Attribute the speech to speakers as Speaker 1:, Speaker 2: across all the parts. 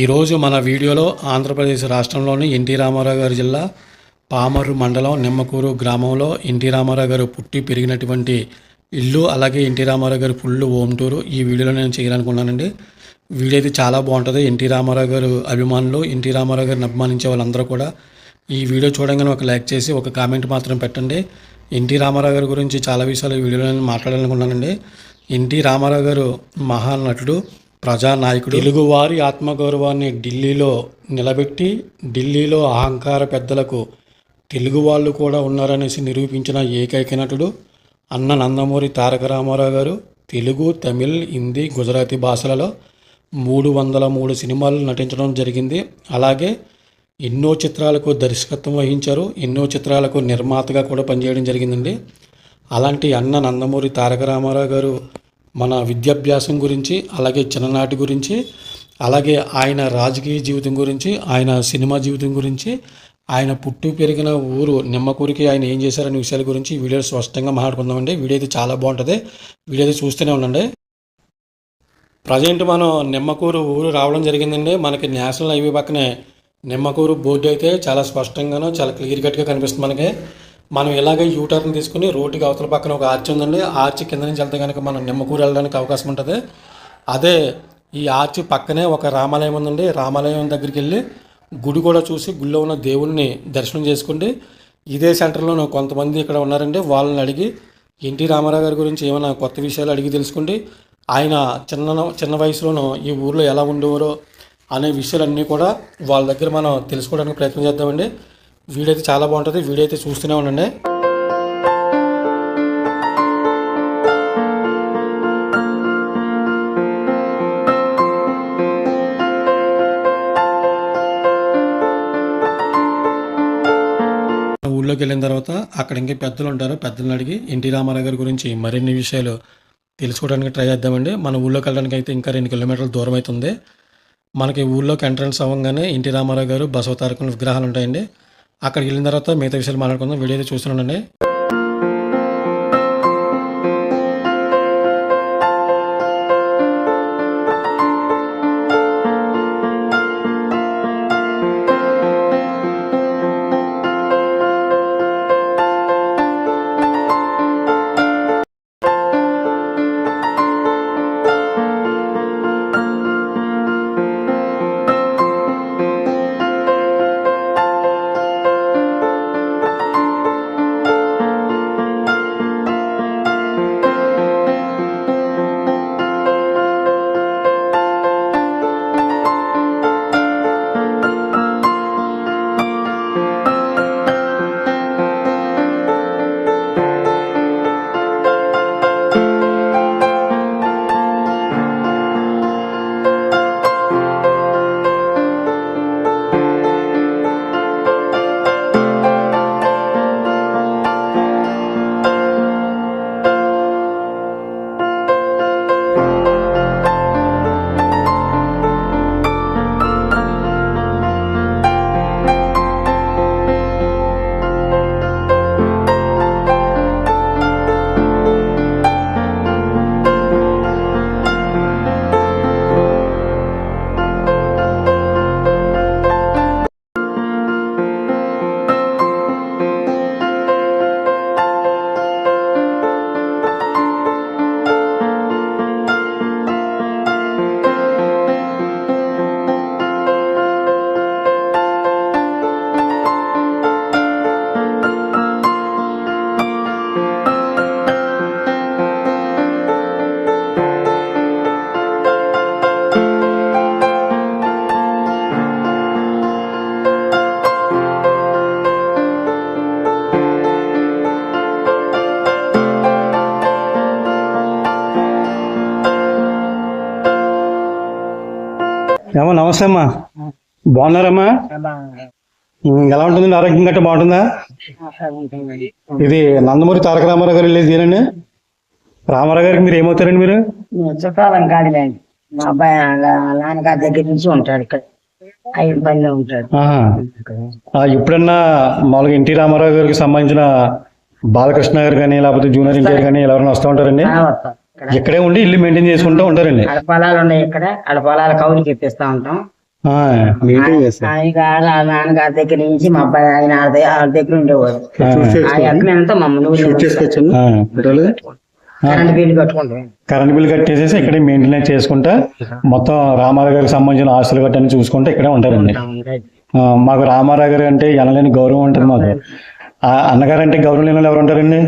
Speaker 1: ఈరోజు మన వీడియోలో ఆంధ్రప్రదేశ్ రాష్ట్రంలోని ఎన్టీ రామారావు గారి జిల్లా పామర్రు మండలం నిమ్మకూరు గ్రామంలో ఎన్టీ రామారావు గారు పుట్టి పెరిగినటువంటి ఇల్లు అలాగే ఎన్టీ రామారావు గారి ఫుల్ హోమ్ టూరు ఈ వీడియోలో నేను చేయాలనుకున్నానండి. వీడియో అయితే చాలా బాగుంటుంది. ఎన్టీ రామారావు గారు అభిమానులు ఎన్టీ రామారావు గారిని అభిమానించే వాళ్ళందరూ కూడా ఈ వీడియో చూడంగానే ఒక లైక్ చేసి ఒక కామెంట్ మాత్రం పెట్టండి. ఎన్టీ రామారావు గారి గురించి చాలా విషయాలు ఈ వీడియోలో నేను మాట్లాడాలనుకున్నానండి. ఎన్టీ రామారావు గారు మహానటుడు. ప్రజానాయకుడు. తెలుగువారి ఆత్మగౌరవాన్ని ఢిల్లీలో నిలబెట్టి ఢిల్లీలో అహంకార పెద్దలకు తెలుగు వాళ్ళు కూడా ఉన్నారనేసి నిరూపించిన ఏకైక నటుడు అన్న నందమూరి తారక రామారావు గారు తెలుగు తమిళ్ హిందీ గుజరాతీ భాషలలో మూడు వందల మూడు సినిమాలు నటించడం జరిగింది. అలాగే ఎన్నో చిత్రాలకు దర్శకత్వం వహించారు. ఎన్నో చిత్రాలకు నిర్మాతగా కూడా పనిచేయడం జరిగిందండి. అలాంటి అన్న నందమూరి తారక రామారావు గారు మన విద్యాభ్యాసం గురించి అలాగే చిన్ననాటి గురించి అలాగే ఆయన రాజకీయ జీవితం గురించి ఆయన సినిమా జీవితం గురించి ఆయన పుట్టి పెరిగిన ఊరు నిమ్మకూరికి ఆయన ఏం చేశారనే విషయాల గురించి వీడియో స్పష్టంగా మాట్లాడుకుందామండి. వీడియో అయితే చాలా బాగుంటుంది. వీడియో అయితే చూస్తూనే ఉండండి. ప్రజెంట్ మనం నిమ్మకూరు ఊరు రావడం జరిగిందండి. మనకి నేషనల్ హైవే పక్కనే నిమ్మకూరు బోర్డు అయితే చాలా స్పష్టంగాను చాలా క్లియర్ కట్గా కనిపిస్తుంది మనకి. మనం ఇలాగే యూటర్న్ తీసుకుని రోడ్డుకి అవతల పక్కన ఒక ఆర్చ్ ఉందండి. ఆర్చి ఆర్చ్ కింద నుంచి వెళ్తే కనుక మనం నిమ్మకూరు వెళ్ళడానికి అవకాశం ఉంటుంది. అదే ఈ ఆర్చ్ పక్కనే ఒక రామాలయం ఉందండి. రామాలయం దగ్గరికి వెళ్ళి గుడి కూడా చూసి గుళ్ళో ఉన్న దేవుణ్ణి దర్శనం చేసుకోండి ఇదే సెంటర్లో కొంతమంది ఇక్కడ ఉన్నారండి. వాళ్ళని అడిగి ఎన్టీ రామారావు గారి గురించి ఏమైనా కొత్త విషయాలు అడిగి తెలుసుకోండి ఆయన చిన్న చిన్న వయసులోనూ ఈ ఊర్లో ఎలా ఉండేవారో అనే విషయాలన్నీ కూడా వాళ్ళ దగ్గర మనం తెలుసుకోవడానికి ప్రయత్నం చేద్దామండి. వీడియో అయితే చాలా బాగుంటుంది. వీడియో అయితే చూస్తూనే ఉండండి. ఊళ్ళోకి వెళ్ళిన తర్వాత అక్కడ ఇంకా పెద్దలు ఉంటారు. పెద్దలను అడిగి ఎన్టీ రామారావు గారి గురించి మరిన్ని విషయాలు తెలుసుకోవడానికి ట్రై చేద్దామండి. మన ఊళ్ళోకి వెళ్ళడానికి అయితే ఇంకా రెండు కిలోమీటర్ల దూరం అవుతుంది. మనకి ఊళ్ళోకి ఎంట్రన్స్ అవ్వగానే ఎన్టీ రామారావు గారు బసవతారకుల విగ్రహాలు ఉంటాయండి. అక్కడికి వెళ్ళిన తర్వాత మిగతా విషయాలు మాట్లాడుకుందాం. వీడియో అయితే చూస్తున్నానండి. ఏమో నమస్తే అమ్మా. బాగున్నారమ్మా? ఎలా ఉంటుంది? ఆరోగ్యం గట్ట బాగుంటుందా? ఇది నందమూరి తారక రామారావు గారు వెళ్ళేది ఏనండి? రామారావు గారికి మీరు ఏమవుతారండి మీరు?
Speaker 2: చుట్టాలం కాదులేండి. మా అబ్బాయి నాన్నగారి దగ్గర నుంచి ఉంటాడు ఇక్కడ.
Speaker 1: ఎప్పుడన్నా మామూలుగా ఎన్టీ రామారావు గారికి సంబంధించిన బాలకృష్ణ గారు కానీ లేకపోతే జూనియర్ ఎన్టీఆర్ కానీ ఎవరైనా వస్తూ ఉంటారండి.
Speaker 2: ఇక్కడ
Speaker 1: ఉండి ఇల్లు మెయింటైన్ చేసుకుంటూ ఉంటారండి.
Speaker 2: ఆడ పొలాలు ఉన్నాయి ఇక్కడ. ఆడ పొలాలు కౌలుకి ఇప్పిస్తా ఉంటాం.
Speaker 3: ఆ,
Speaker 2: ఆ నాన్నగారి దగ్గర నుంచి మా అబ్బాయి ఆయన వాళ్ళ దగ్గర- ఉండేవాడు ఆ ఎక్కడంతా మమ్మల్ని
Speaker 3: ఆ,
Speaker 2: కరెంట్ బిల్లు కట్టుకుంటాం.
Speaker 3: కరెంట్ బిల్ కట్టేసేసి ఇక్కడే మెయింటెనెన్స్ చేసుకుంటా మొత్తం రామారావు గారికి సంబంధించిన ఆస్తులు గట్టని చూసుకుంటే ఇక్కడే ఉంటారండి. ఆ, మాకు రామారావు గారు అంటే ఎనలేని గౌరవం ఉంటుంది మాకు. ఆ అన్నగారు అంటే గౌరవం లేని వాళ్ళు ఎవరు ఉంటారండి?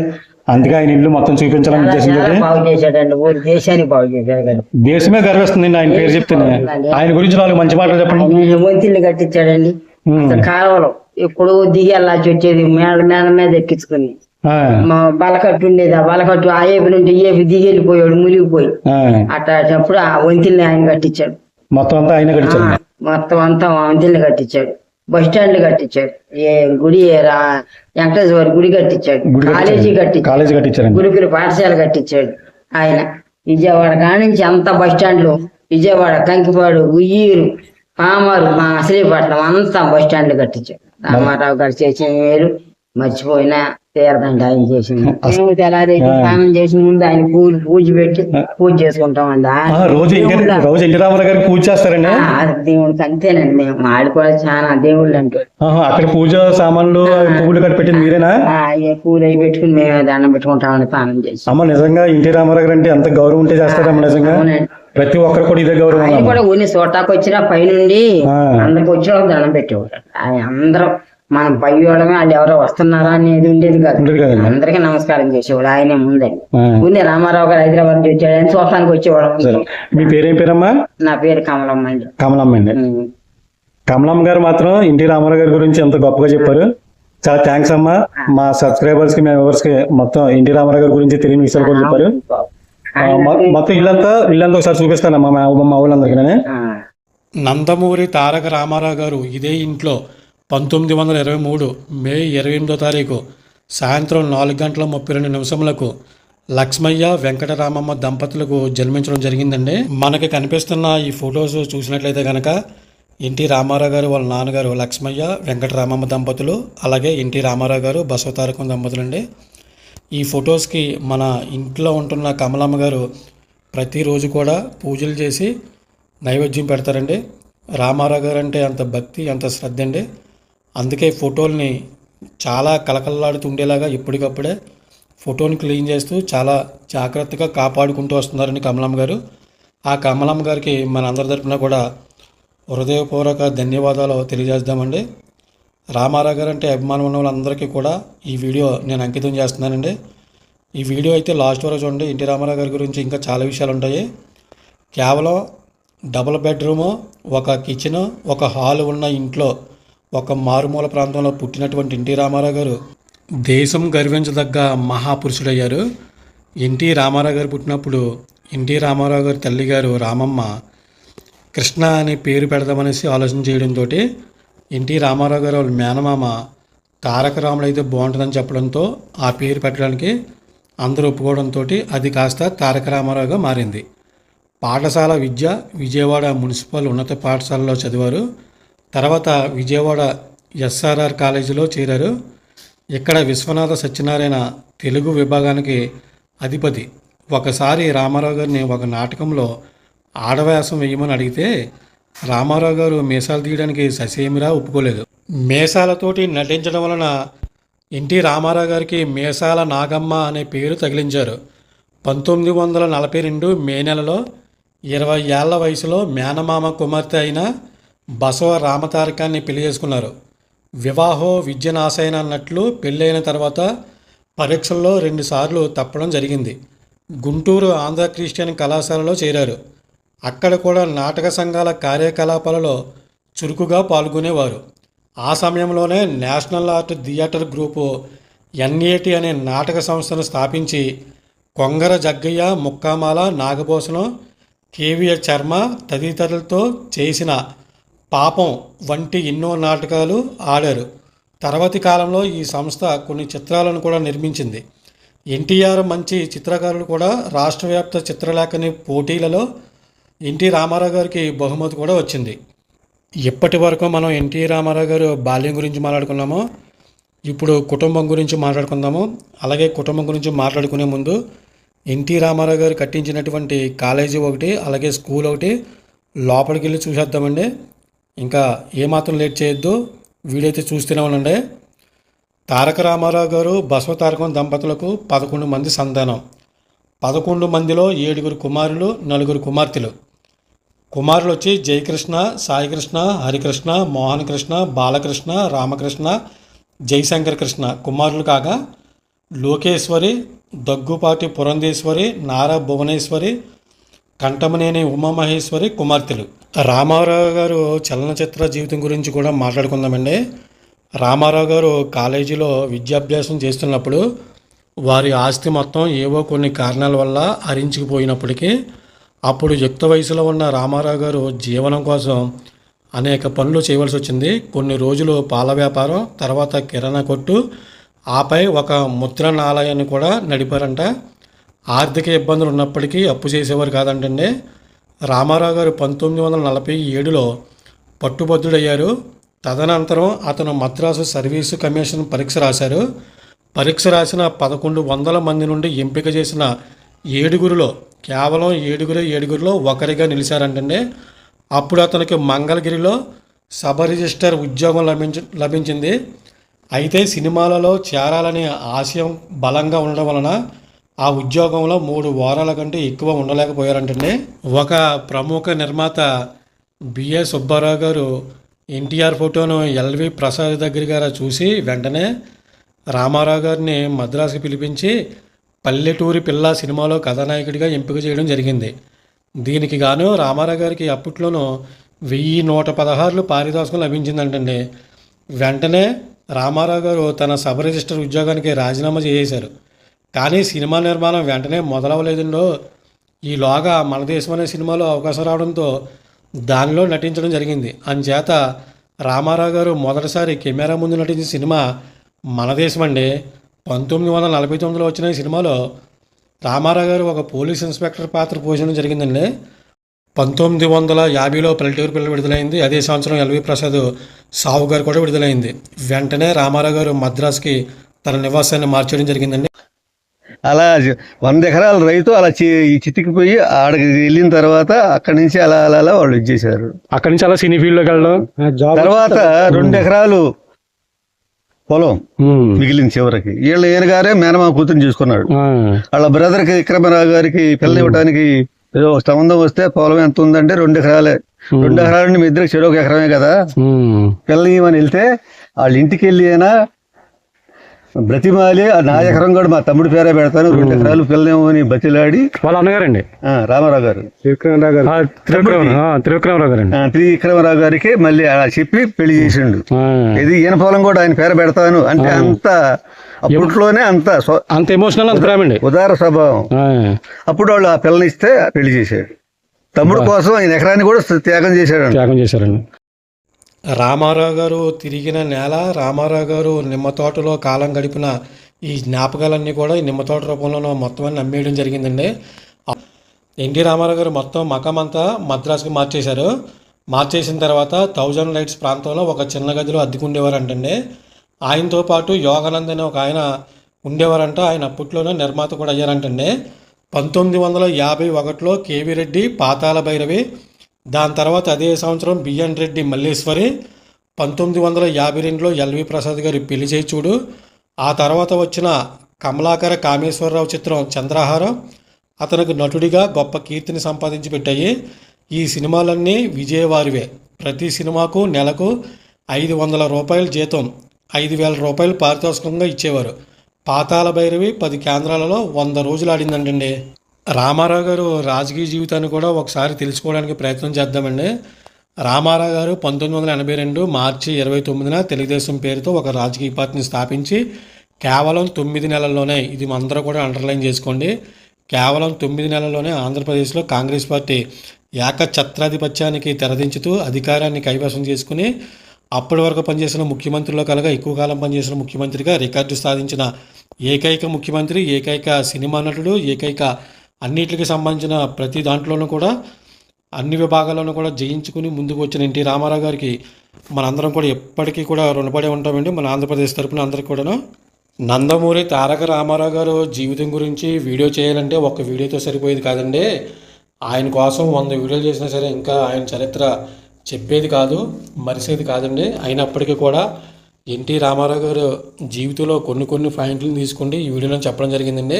Speaker 3: అందుకే ఆయన ఇల్లు మొత్తం చూపించాలని ఉద్దేశంతో
Speaker 2: చాలా బాగు చేశాడండి. ఊరు దేశానికి బాగు చేశాడు కదా.
Speaker 3: దేశమే గర్విస్తుంది ఆయన పేరు చెప్తేనే ఆయన గురించి నాలుగు మంచి మాటలు చెప్పండి.
Speaker 2: వంతిల్లు కట్టించాడండి.
Speaker 3: ఉమ్.
Speaker 2: అసలు కాలువలు ఇప్పుడు దిగి వెళ్ళాల్సి వచ్చేది మేడ మేడ మీద ఎక్కించుకుని. మా బలకట్టు ఉండేది. ఆ బలకట్టు ఆ ఏపి నుండి ఏపి దిగి వెళ్ళిపోయాడు మునిగిపోయి అట్లాంటప్పుడు ఆ వంతిల్ని ఆయన కట్టించాడు.
Speaker 3: మొత్తం అంతా ఆయన
Speaker 2: ఆ, మొత్తం అంతా వంతిల్ని కట్టించాడు. బస్ స్టాండ్లు కట్టించాడు. ఏ గుడి రా వెంకటేశ్వర గుడి కట్టించాడు. కాలేజీ. కట్టించాడు.
Speaker 3: కాలేజీ కట్టించారండి.
Speaker 2: గురుకుల పాఠశాల కట్టించాడు ఆయన. విజయవాడ కానించి అంత బస్ స్టాండ్లు విజయవాడ కంకిపాడు ఉయ్యూరు పామరు మా శ్రీపట్నం అంతా బస్ స్టాండ్లు కట్టించాడు. రామారావు గారు చేసిన వేరు మర్చిపోయినా. తీరదండి ఆయన చేసింది మేము తెల్లారేసి స్నానం చేసిన ముందు ఆయన పూజ పూజ పెట్టి పూజ చేసుకుంటామండి ఆ
Speaker 3: రోజు ఎన్టీ రోజు ఎన్టీ రామారావు గారికి పూజ చేస్తారండి?
Speaker 2: ఆ, దేవుడికి అంతేనండి. మేము ఆడు కూడా చాలా దేవుళ్ళు అంటూ
Speaker 3: ఆహా, అక్కడ పూజ సామాన్లు పువ్వులు కట్టి పెట్టింది మీరేనా?
Speaker 2: ఆ, ఏ పూలు అవి పెట్టుకుని మేము దండం పెట్టుకుంటామని స్నానం చేసి.
Speaker 3: అమ్మ నిజంగా ఎన్టీ రామారావు గారు అంటే ఎంత గౌరవం ఉంటే చేస్తారమ్మ నిజంగా?
Speaker 2: అవునండి.
Speaker 3: ప్రతి ఒక్కరు కూడా ఇదే గౌరవం
Speaker 2: ఆయన
Speaker 3: అమ్మ.
Speaker 2: కూడా ఊని చోటాకు వచ్చినా పైనుండి
Speaker 3: ఆ.
Speaker 2: అందరికి వచ్చిన వాళ్ళకి దండం పెట్టేవాడు ఆయన అందరం. మనం పై వాళ్ళమే వాళ్ళు ఎవరో వస్తున్నారా అనేది ఉండేది కాదు. అందరికీ నమస్కారం చేసేవాడు ఆయనే ముందండి. ఊని రామారావు గారు హైదరాబాద్ నుంచి వచ్చాడు. ఆయన చూడటానికి వచ్చేవాడు
Speaker 3: మీ పేరేం పేరమ్మా?
Speaker 2: నా పేరు కమలమ్మ అండి.
Speaker 3: కమలమ్మ అండి. కమలమ్మ గారు మాత్రం ఎన్టీ రామారావు గారి గురించి ఎంత గొప్పగా చెప్పారు. చాలా థ్యాంక్స్ అమ్మా. మా సబ్స్క్రైబర్స్కి మా వ్యూవర్స్కి మొత్తం ఎన్టీ రామారావు గారి గురించి తెలియని విషయాలు కూడా చెప్పారు. మొత్తం ఇల్లంతా ఇల్లంతా ఒకసారి చూపిస్తానమ్మా మా మా ఊళ్ళందరికీ.
Speaker 1: నందమూరి తారక రామారావు గారు ఇదే ఇంట్లో పంతొమ్మిది వందల ఇరవై మూడు మే ఇరవై ఎనిమిదో తారీఖు సాయంత్రం నాలుగు గంటల ముప్పై రెండు నిమిషములకు లక్ష్మయ్య వెంకటరామమ్మ దంపతులకు జన్మించడం జరిగిందండి. మనకి కనిపిస్తున్న ఈ ఫొటోస్ చూసినట్లయితే కనుక ఎన్టీ రామారావు గారు వాళ్ళ నాన్నగారు లక్ష్మయ్య వెంకటరామమ్మ దంపతులు అలాగే ఎన్టీ రామారావు గారు బసవతారకం దంపతులు అండి ఈ ఫొటోస్కి మన ఇంట్లో ఉంటున్న కమలమ్మ గారు ప్రతిరోజు కూడా పూజలు చేసి నైవేద్యం పెడతారండి. రామారావు గారు అంటే అంత భక్తి అంత శ్రద్ధ అండి. అందుకే ఫోటోల్ని చాలా కలకలలాడుతూ ఉండేలాగా ఎప్పటికప్పుడే ఫోటోని క్లీన్ చేస్తూ చాలా జాగ్రత్తగా కాపాడుకుంటూ వస్తున్నారండి కమలమ్మ గారు. ఆ కమలమ్మ గారికి మన అందరి తరపున కూడా హృదయపూర్వక ధన్యవాదాలు తెలియజేద్దామండి. రామారావు గారు అంటే అభిమానం ఉన్న వాళ్ళందరికీ కూడా ఈ వీడియో నేను అంకితం చేస్తున్నానండి. ఈ వీడియో అయితే లాస్ట్ వరకు చూడండి. ఎన్టీ రామారావు గారి గురించి ఇంకా చాలా విషయాలు ఉంటాయి. కేవలం డబుల్ బెడ్రూము ఒక కిచెన్ ఒక హాల్ ఉన్న ఇంట్లో ఒక మారుమూల ప్రాంతంలో పుట్టినటువంటి ఎన్టీ రామారావు గారు దేశం గర్వించదగ్గ మహాపురుషుడయ్యారు. ఎన్టీ రామారావు గారు పుట్టినప్పుడు ఎన్టీ రామారావు గారి తల్లి గారు రామమ్మ కృష్ణ అని పేరు పెడదామనేసి ఆలోచన చేయడంతో ఎన్టీ రామారావు గారు వాళ్ళ మేనమామ తారక రాములు అయితే బాగుంటుందని చెప్పడంతో ఆ పేరు పెట్టడానికి అందరూ ఒప్పుకోవడంతో అది కాస్త తారక రామారావుగా మారింది. పాఠశాల విద్య విజయవాడ మున్సిపల్ ఉన్నత పాఠశాలలో చదివారు. తర్వాత విజయవాడ ఎస్ఆర్ఆర్ కాలేజీలో చేరారు. ఇక్కడ విశ్వనాథ సత్యనారాయణ తెలుగు విభాగానికి అధిపతి. ఒకసారి రామారావు గారిని ఒక నాటకంలో ఆడవేషం వేయమని అడిగితే రామారావు గారు మీసాలు తీయడానికి ససేమిరా ఒప్పుకోలేదు. మీసాలతోటి నటించడం వలన ఎన్టీ రామారావు గారికి మీసాల నాగమ్మ అనే పేరు తగిలించారు. పంతొమ్మిది వందల నలభై రెండు మే నెలలో ఇరవై ఏళ్ళ వయసులో మేనమామ కుమార్తె అయిన బసవ రామతారకాన్ని పెళ్ళి చేసుకున్నారు. వివాహో విద్యనాశయన అన్నట్లు పెళ్ళైన తర్వాత పరీక్షల్లో రెండుసార్లు తప్పడం జరిగింది. గుంటూరు ఆంధ్ర క్రిస్టియన్ కళాశాలలో చేరారు. అక్కడ కూడా నాటక సంఘాల కార్యకలాపాలలో చురుకుగా పాల్గొనేవారు. ఆ సమయంలోనే National Art Theatre group NAT అనే నాటక సంస్థను స్థాపించి కొంగర జగ్గయ్య ముక్కామాల నాగభూషణం కేవీఆర్ శర్మ తదితరులతో చేసిన పాపం వంటి ఎన్నో నాటకాలు ఆడారు. తర్వాతి కాలంలో ఈ సంస్థ కొన్ని చిత్రాలను కూడా నిర్మించింది. ఎన్టీఆర్ మంచి చిత్రకారులు కూడా రాష్ట్ర వ్యాప్త చిత్రలేఖని పోటీలలో ఎన్టీ రామారావు గారికి బహుమతి కూడా వచ్చింది. ఇప్పటి వరకు మనం ఎన్టీ రామారావు గారు బాల్యం గురించి మాట్లాడుకున్నాము ఇప్పుడు కుటుంబం గురించి మాట్లాడుకుందాము అలాగే కుటుంబం గురించి మాట్లాడుకునే ముందు ఎన్టీ రామారావు గారు కట్టించినటువంటి కాలేజీ ఒకటి అలాగే స్కూల్ ఒకటి లోపలికి వెళ్ళి చూసేద్దామండి. ఇంకా ఏమాత్రం లేట్ చేయొద్దు. వీడియో అయితే చూస్తూనే ఉండండి. తారక రామారావు గారు బసవ తారకం దంపతులకు పదకొండు మంది సంతానం. పదకొండు మందిలో ఏడుగురు కుమారులు నలుగురు కుమార్తెలు. కుమారులు వచ్చి జయకృష్ణ సాయికృష్ణ హరికృష్ణ మోహన్ కృష్ణ బాలకృష్ణ రామకృష్ణ జయశంకర్ కృష్ణ కుమారులు కాగా లోకేశ్వరి దగ్గుపాటి పురంధేశ్వరి నారా భువనేశ్వరి కంఠమనేని ఉమామహేశ్వరి కుమార్తెలు. రామారావు గారు చలనచిత్ర జీవితం గురించి కూడా మాట్లాడుకుందామండి. రామారావు గారు కాలేజీలో విద్యాభ్యాసం చేస్తున్నప్పుడు వారి ఆస్తి మొత్తం ఏవో కొన్ని కారణాల వల్ల హరించుకుపోయినప్పటికీ అప్పుడు యుక్త వయసులో ఉన్న రామారావు గారు జీవనం కోసం అనేక పనులు చేయవలసి వచ్చింది. కొన్ని రోజులు పాల వ్యాపారం తర్వాత కిరాణా కొట్టు ఆపై ఒక ముద్రణాలయాన్ని కూడా నడిపారంట. ఆర్థిక ఇబ్బందులు ఉన్నప్పటికీ అప్పు చేసేవారు కాదంటండి రామారావు గారు పంతొమ్మిది వందల నలభై ఏడులో పట్టుబద్ధుడయ్యారు. తదనంతరం అతను మద్రాసు సర్వీసు కమిషన్ పరీక్ష రాశారు. పరీక్ష రాసిన పదకొండు వందల మంది నుండి ఎంపిక చేసిన ఏడుగురిలో కేవలం ఏడుగురు ఏడుగురిలో ఒకరిగా నిలిచారంటండి అప్పుడు అతనికి మంగళగిరిలో సబ్ రిజిస్టర్ ఉద్యోగం లభించ లభించింది. అయితే సినిమాలలో చేరాలనే ఆశయం బలంగా ఉండడం వలన ఆ ఉద్యోగంలో మూడు వారాల కంటే ఎక్కువ ఉండలేకపోయారంటండి. ఒక ప్రముఖ నిర్మాత బిఏ సుబ్బారావు గారు ఎన్టీఆర్ ఫోటోను ఎల్వి ప్రసాద్ దగ్గర గారు చూసి వెంటనే రామారావు గారిని మద్రాసుకి పిలిపించి పల్లెటూరి పిల్ల సినిమాలో కథానాయకుడిగా ఎంపిక చేయడం జరిగింది. దీనికి గాను రామారావు గారికి అప్పట్లోనూ వెయ్యి నూట పదహారులు పారితోషికం లభించిందంటండి. వెంటనే రామారావు గారు తన సబ్ రిజిస్టర్ ఉద్యోగానికి రాజీనామా చేసేశారు. కానీ సినిమా నిర్మాణం వెంటనే మొదలవలేదండో. ఈలోగా మన దేశం అనే సినిమాలో అవకాశం రావడంతో దానిలో నటించడం జరిగింది. అంచేత రామారావు గారు మొదటిసారి కెమెరా ముందు నటించిన సినిమా మన దేశం అండి. పంతొమ్మిది వందల నలభై తొమ్మిదిలో వచ్చిన సినిమాలో రామారావు గారు ఒక పోలీస్ ఇన్స్పెక్టర్ పాత్ర పోషించడం జరిగిందండి. పంతొమ్మిది వందల యాభైలో పల్లెటూరు పిల్లలు విడుదలైంది. అదే సంవత్సరం ఎల్వి ప్రసాద్ సావు గారు కూడా విడుదలైంది. వెంటనే రామారావు గారు మద్రాసుకి తన నివాసాన్ని మార్చడం జరిగిందండి.
Speaker 4: అలా వంద ఎకరాల రైతు అలా చితికిపోయి ఆడకి వెళ్ళిన తర్వాత అక్కడి నుంచి అలా అలా అలా వాళ్ళు ఇచ్చేసారు
Speaker 3: అక్కడి నుంచి అలా సినీ ఫీల్డ్లోకి వెళ్ళడం?
Speaker 4: తర్వాత రెండు ఎకరాలు పొలం మిగిలిన చివరికి. వీళ్ళ ఏనుగారే మేనమా కూతురు చూసుకున్నాడు. వాళ్ళ బ్రదర్కి విక్రమరావు గారికి పిల్లనివ్వడానికి ఏదో ఒక సంబంధం వస్తే పొలం ఎంత ఉందంటే రెండు ఎకరాలే. రెండు ఎకరాల నుండి మీ ఇద్దరికి చెడు ఒక ఎకరమే కదా. పిల్లనివ్వని వెళ్తే వాళ్ళ ఇంటికి వెళ్ళి అయినా బ్రతిమాలి ఆ నా ఎకరం కూడా మా తమ్ముడి పేరే పెడతాను. రెండు ఎకరాలు పిల్లనేమని బతిలాడి.
Speaker 3: వాళ్ళ అన్నగారండి.
Speaker 4: ఆ, రామారావు గారు.
Speaker 3: త్రివిక్రమరావు త్రివిక్రమరావు గారండి.
Speaker 4: ఆ, త్రి విక్రమరావు గారికి మళ్ళీ అలా చెప్పి పెళ్ళి చేసిండు. ఇది ఈయన పొలం కూడా ఆయన పేరు పెడతాను. అంటే అంత అప్పట్లోనే అంత
Speaker 3: అంత ఎమోషనల్ అండి.
Speaker 4: ఉదార స్వభావం. అప్పుడు వాళ్ళు ఆ పిల్లని ఇస్తే పెళ్ళి చేశాడు తమ్ముడు కోసం ఆయన ఎకరాన్ని కూడా త్యాగం చేశాడు
Speaker 3: త్యాగం చేశారండి.
Speaker 1: రామారావు గారు తిరిగిన నేల రామారావు గారు నిమ్మ తోటలో కాలం గడిపిన ఈ జ్ఞాపకాలన్నీ కూడా ఈ నిమ్మ తోట రూపంలో మొత్తం అన్ని అమ్మేయడం జరిగిందండి. ఎన్టీ రామారావు గారు మొత్తం మకం అంతా మద్రాసుకి మార్చేశారు. మార్చేసిన తర్వాత థౌజండ్ లైట్స్ ప్రాంతంలో ఒక చిన్న గదిలో అద్దెకుండేవారంటండి. ఆయనతో పాటు యోగానంద్ అనే ఒక ఆయన ఉండేవారంట. ఆయన అప్పట్లోనే నిర్మాత కూడా అయ్యారంటండి. పంతొమ్మిది వందల యాభై ఒకటిలో కేవీ రెడ్డి పాతాల భైరవి దాని తర్వాత అదే సంవత్సరం బిఎన్ రెడ్డి మల్లేశ్వరి పంతొమ్మిది వందల యాభై రెండులో ఎల్వి ప్రసాద్ గారి పెళ్ళి చేయి చూడు. ఆ తర్వాత వచ్చిన కమలాకర కామేశ్వరరావు చిత్రం చంద్రహారం అతనికి నటుడిగా గొప్ప కీర్తిని సంపాదించి పెట్టాయి. ఈ సినిమాలన్నీ విజయవారివే. ప్రతి సినిమాకు నెలకు ఐదు వందల రూపాయల జీతం ఐదు వేల రూపాయలు పారితోషికంగా ఇచ్చేవారు. పాతాల భైరవి పది కేంద్రాలలో వంద రోజులు ఆడిందంటండి. రామారావు గారు రాజకీయ జీవితాన్ని కూడా ఒకసారి తెలుసుకోవడానికి ప్రయత్నం చేద్దామండి. రామారావు గారు పంతొమ్మిది వందల ఎనభై రెండు మార్చి ఇరవై తొమ్మిదిన తెలుగుదేశం పేరుతో ఒక రాజకీయ పార్టీని స్థాపించి కేవలం తొమ్మిది నెలల్లోనే ఇది అందరూ కూడా అండర్లైన్ చేసుకోండి కేవలం తొమ్మిది నెలల్లోనే ఆంధ్రప్రదేశ్లో కాంగ్రెస్ పార్టీ ఏకఛత్రాధిపత్యానికి తెరదించుతూ అధికారాన్ని కైవసం చేసుకుని అప్పటి వరకు పనిచేసిన ముఖ్యమంత్రిలో కలగా ఎక్కువ కాలం పనిచేసిన ముఖ్యమంత్రిగా రికార్డు సాధించిన ఏకైక ముఖ్యమంత్రి ఏకైక సినిమా నటుడు ఏకైక అన్నిటికి సంబంధించిన ప్రతి దాంట్లోనూ కూడా అన్ని విభాగాల్లోనూ కూడా జయించుకుని ముందుకు వచ్చిన ఎన్టీ రామారావు గారికి మనందరం కూడా ఎప్పటికీ కూడా రుణపడి ఉంటామండి. మన ఆంధ్రప్రదేశ్ తరపున అందరికీ కూడాను. నందమూరి తారక రామారావు గారు జీవితం గురించి వీడియో చేయాలంటే ఒక్క వీడియోతో సరిపోయేది కాదండి. ఆయన కోసం వంద వీడియోలు చేసినా సరే ఇంకా ఆయన చరిత్ర చెప్పేది కాదు మరిసేది కాదండి. అయినప్పటికీ కూడా ఎన్టీ రామారావు గారు జీవితంలో కొన్ని కొన్ని పాయింట్లను తీసుకుంటే ఈ వీడియోలో చెప్పడం జరిగిందండి.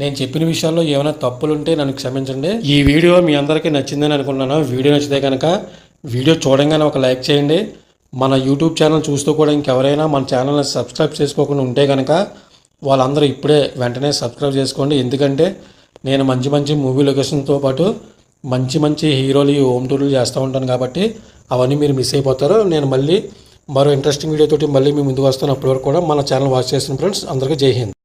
Speaker 1: నేను చెప్పిన విషయాల్లో ఏమైనా తప్పులు ఉంటే నన్ను క్షమించండి. ఈ వీడియో మీ అందరికీ నచ్చిందని అనుకున్నాను వీడియో నచ్చితే కనుక వీడియో చూడంగానే ఒక లైక్ చేయండి. మన యూట్యూబ్ ఛానల్ చూస్తూ కూడా ఇంకెవరైనా మన ఛానల్ని సబ్స్క్రైబ్ చేసుకోకుండా ఉంటే కనుక వాళ్ళందరూ ఇప్పుడే వెంటనే సబ్స్క్రైబ్ చేసుకోండి. ఎందుకంటే నేను మంచి మంచి మూవీ లొకేషన్తో పాటు మంచి మంచి హీరోలు హోమ్ టూర్లు చేస్తూ ఉంటాను కాబట్టి అవన్నీ మీరు మిస్ అయిపోతారు. నేను మళ్ళీ మరో ఇంట్రెస్టింగ్ వీడియోతోటి మళ్ళీ మీ ముందుకు వస్తాను అప్పటివరకు కూడా మన ఛానల్ వాచ్ చేసిన ఫ్రెండ్స్ అందరికీ జై హింద్.